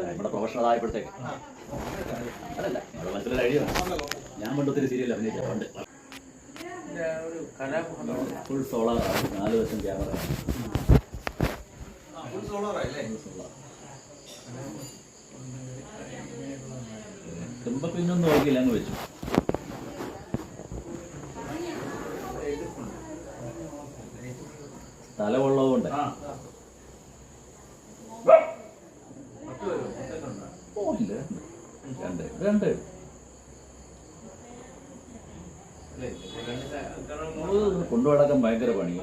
നമ്മുടെ നമ്മുടെ ഞാൻ ഫുൾ നാല് ക്യാമറ തുമ്പ പിന്നൊന്നും നോക്കിയില്ല അങ്ങ് വെച്ചു. ഇല്ല രണ്ട്. രണ്ട്. കൊണ്ടുപോടക്കം ഭയങ്കര പണി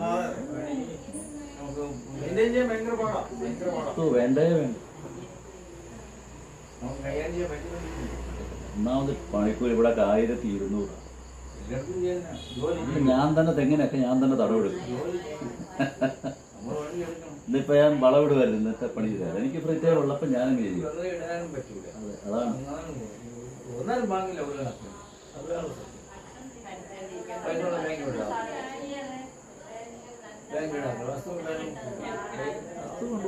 വേണ്ടേ വേണ്ട. ഒന്നാമത് പണിക്കൂർ ഇവിടെ ആയിരത്തി ഇരുന്നൂറ്. ഞാൻ തന്നെ തെങ്ങിനൊക്കെ ഞാൻ തന്നെ തടവെടുക്കും ഇന്നിപ്പോ ഞാൻ വളവിടുമായിരുന്നു ഇന്നത്തെ പണി ചെയ്താൽ എനിക്ക് ടൈം ഞാൻ ഞാനും ചെയ്യും അതാണ്.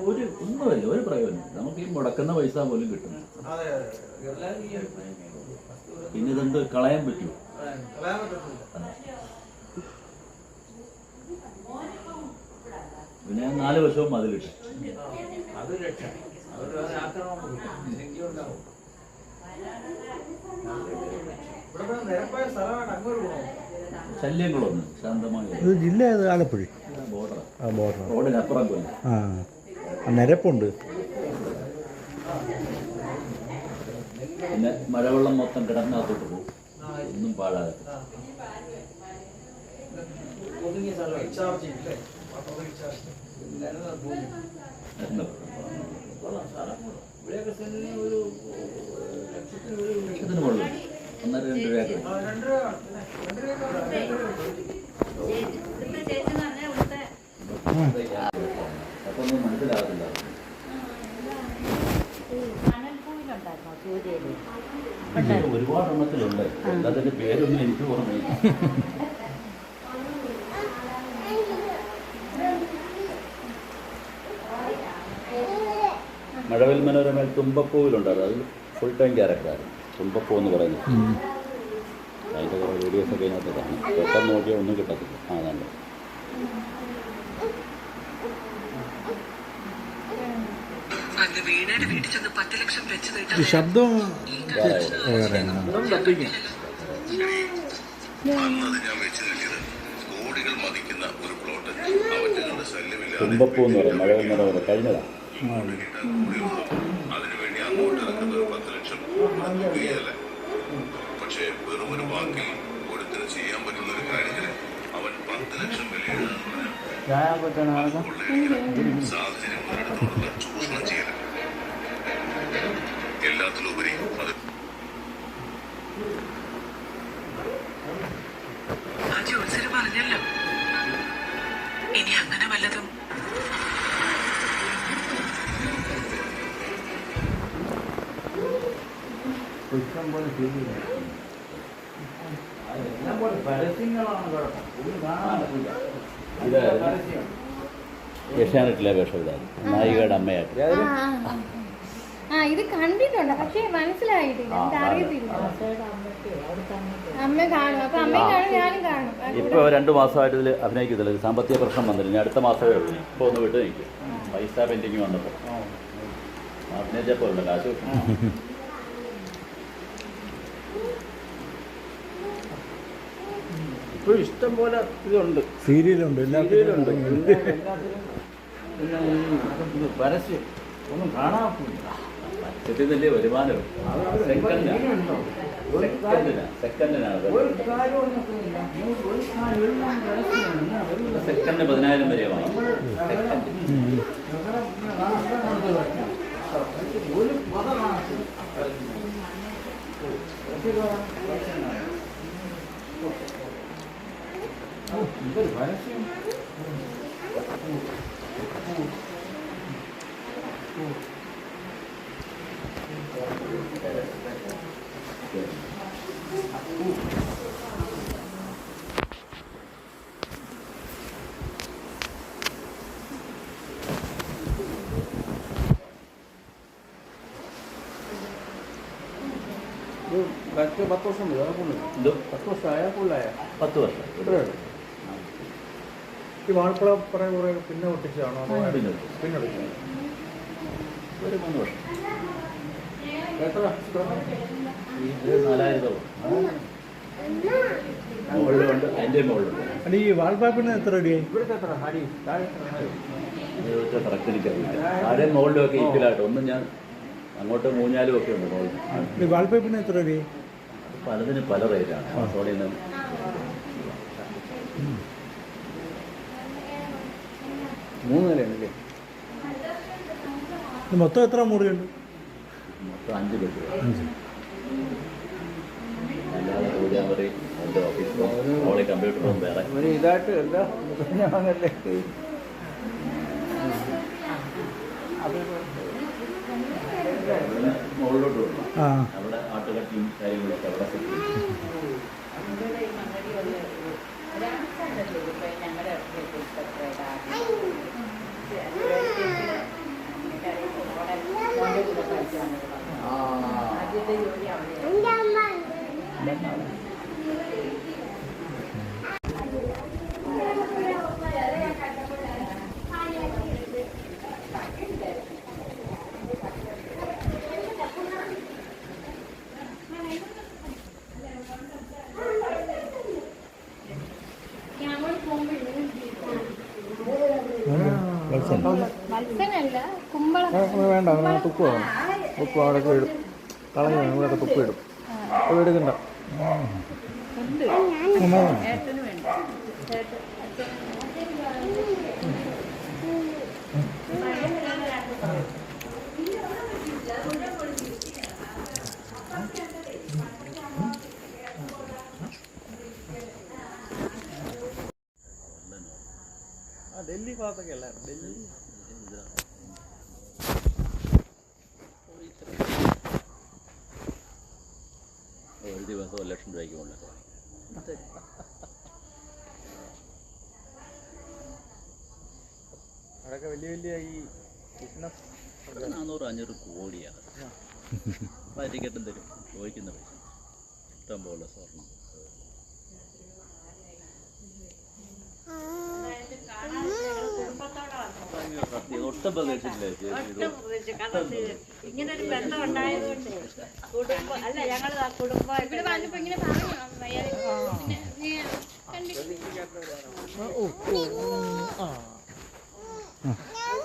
ഒരു ഒന്നുമില്ല ഒരു പ്രയോജനം നമുക്ക് ഈ മുടക്കുന്ന പൈസ പോലും കിട്ടും. പിന്നെ ഇതെന്ത് കളയാൻ പറ്റുമോ കളയാൻ പറ്റത്തില്ല പിന്നെ നാല് വർഷവും മതിലിട്ട് അത് രക്ഷ. അവരുടെ ആക്രമണം ഉണ്ടാവും ശല്യങ്ങളൊന്നും ശാന്തമായ ഇത് ജില്ല ഏത്? ആലപ്പുഴ. ബോർഡർ ആ ബോർഡർ റോഡിനപ്പുറം കൊല്ലം. ആ നിരപ്പുണ്ട്. പിന്നെ മഴവെള്ളം മൊത്തം കിടന്നകത്തോട്ട് പോകും. ഒന്നും പാഴാതെ ഒരു ലക്ഷത്തിന് മുകളിൽ ഒന്നര രണ്ട് രൂപ അപ്പൊ ഒന്നും ഇത് ഒരുപാട് എണ്ണത്തിലുണ്ട്. അതിന്റെ പേരൊന്നും എനിക്ക് ഓർമ്മയില്ല. മഴവിൽ മനോരമയിൽ തുമ്പപ്പൂവിലുണ്ടായിരുന്നു. അത് ഫുൾ ടൈം ക്യാരക്ടറായിരുന്നു തുമ്പപ്പൂ എന്ന് പറയുന്നത്. അതിന്റെ കുറേ വീഡിയോസ് ഒക്കെ ഇതിനകത്ത് കാണും. പെട്ടെന്ന് നോക്കിയാൽ ഒന്നും കിട്ടത്തില്ല. ആ നല്ല ശബ്ദം തുമ്പപ്പൂ എന്ന് പറയും മഴ മനോരമ. കഴിഞ്ഞതാണ് അതിനുവേണ്ടി അങ്ങോട്ട് ലക്ഷം പക്ഷേ ചെയ്യാൻ പറ്റുന്ന ഒരു അവൻ പത്ത് ലക്ഷം അത് പറഞ്ഞല്ലോ ഇനി അങ്ങനെ എല്ലാം പോലെ പരസ്യങ്ങളാണ് കുഴപ്പം ഒന്നും കാണാൻ പറ്റില്ല ഇത് പരസ്യം. ഏഷ്യാനെറ്റിലെ വേഷം ഇതായിരുന്നു. നായികയുടെ അമ്മയായിട്ട്. ആ ഇത് കണ്ടിട്ടുണ്ട്. പക്ഷേ മനസ്സിലായിട്ടില്ല. എനിക്ക് അറിയത്തില്ല. അമ്മ കാണും. അപ്പൊ അമ്മയും കാണും ഞാനും കാണും. കൂടെ- രണ്ട് മാസമായിട്ട് ഇതിൽ അഭിനയിക്കത്തില്ല. ഒരു സാമ്പത്തിക പ്രശ്നം വന്നില്ല. ഞാൻ അടുത്ത മാസമേ ഉള്ളൂ. ഇപ്പൊ ഒന്ന് വിട്ടു നിൽക്കും. പൈസ പെൻഡിങ് വന്നപ്പോ. അഭിനയിച്ചപ്പോ ഉള്ള കാശ് ഇപ്പോഴും ഇഷ്ടം പോലെ ഇതുണ്ട്. സീരിയലുണ്ട് സീരിയലുണ്ട്. എല്ലാത്തിലും പരസ്യം. ഒന്നും കാണാൻ പരസ്യത്തിൽ വലിയ വരുമാനം സെക്കൻഡിനാണ് ഒരു കാര്യം Batu batu semua, aku ni. Batu saya, aku lah. Batu saya. Betul. ഈ വാഴപ്പഴ കുറെ കുറെ പിന്നെ ഒട്ടിച്ചതാണോ അതോ പിന്നെ ഒട്ടിച്ചത്. ഒരു മൂന്ന് വർഷം. എത്ര? ഇത് നാലായിരം രൂപ. മുകളിലുണ്ട് അതിന്റെ മുകളിലുണ്ട് അല്ല ഈ വാൾപ്പാപ്പിന് എത്ര അടിയായി? ഇവിടുത്തെ എത്ര? അടി. താഴെ എത്ര? അടി? ഇത് കറക്റ്റ് എനിക്കറിയില്ല ആരെയും മുകളിലും ഒക്കെ ഈക്വലായിട്ട് ഒന്നും ഞാൻ അങ്ങോട്ട് മൂഞ്ഞാലും ഒക്കെ ഉണ്ട് മുകളിൽ. വാൾപൈപ്പിന് എത്ര അടിയായി? പലതിനും പല റേറ്റാണ് ആമസോണിൽ മൂന്ന് നിലയുണ്ടല്ലേ മൊത്തം എത്ര മുറിയുണ്ട്? മൊത്തം അഞ്ച് ബെഡ്റൂം. വേറെ. ഒരു ഇതായിട്ട് എന്താ ഞാനല്ലേ. മുകളിലോട്ട് അവിടെ ആട്ടുകട്ടിയും കാര്യങ്ങളൊക്കെ അവിടെ സെറ്റ് ചെയ്യും മത്സ്യനല്ല കുമ്പളം വേണ്ട അങ്ങനെ തുപ്പ് വേണം തുപ്പ് അവിടെ ഇടും. കളഞ്ഞു ഇവിടെ തുപ്പ് ഇടും. എടുക്കണ്ട. ഡൽഹി ഭാഗത്തൊക്കെ അല്ലായിരുന്നു ഡൽഹി ഒരു ദിവസം ഒരു ലക്ഷം രൂപയ്ക്ക് മുകളിൽ അവിടെയൊക്കെ വലിയ വലിയ ഈ ബിസിനസ് നാനൂറ് അഞ്ഞൂറ് കോടിയാണ്. ടിക്കറ്റും തരും. ചോദിക്കുന്ന പൈസ. ഇഷ്ടം പോലെ സ്വർണം ഭയങ്കര സത്യം ഒട്ടും ചേച്ചി ഇത് ഇങ്ങനെ ഒരു ബന്ധം ഉണ്ടായതുകൊണ്ട് കുടുംബം അല്ല ഞങ്ങൾ കുടുംബം ഇവിടെ വന്നപ്പോ ഇങ്ങനെ പറഞ്ഞു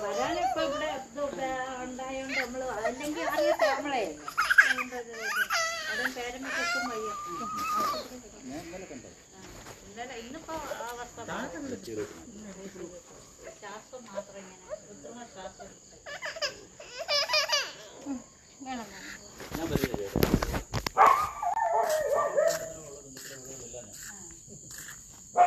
വരാനിപ്പോ ഇവിടെ ഉണ്ടായോണ്ട് നമ്മൾ അല്ലെങ്കിൽ അറിയട്ടെ നമ്മളെ അതും പേരമ്മയ്ക്കൊട്ടും വയ്യ ഇന്നലെ ഇന്നിപ്പോ അവസ്ഥ mga 3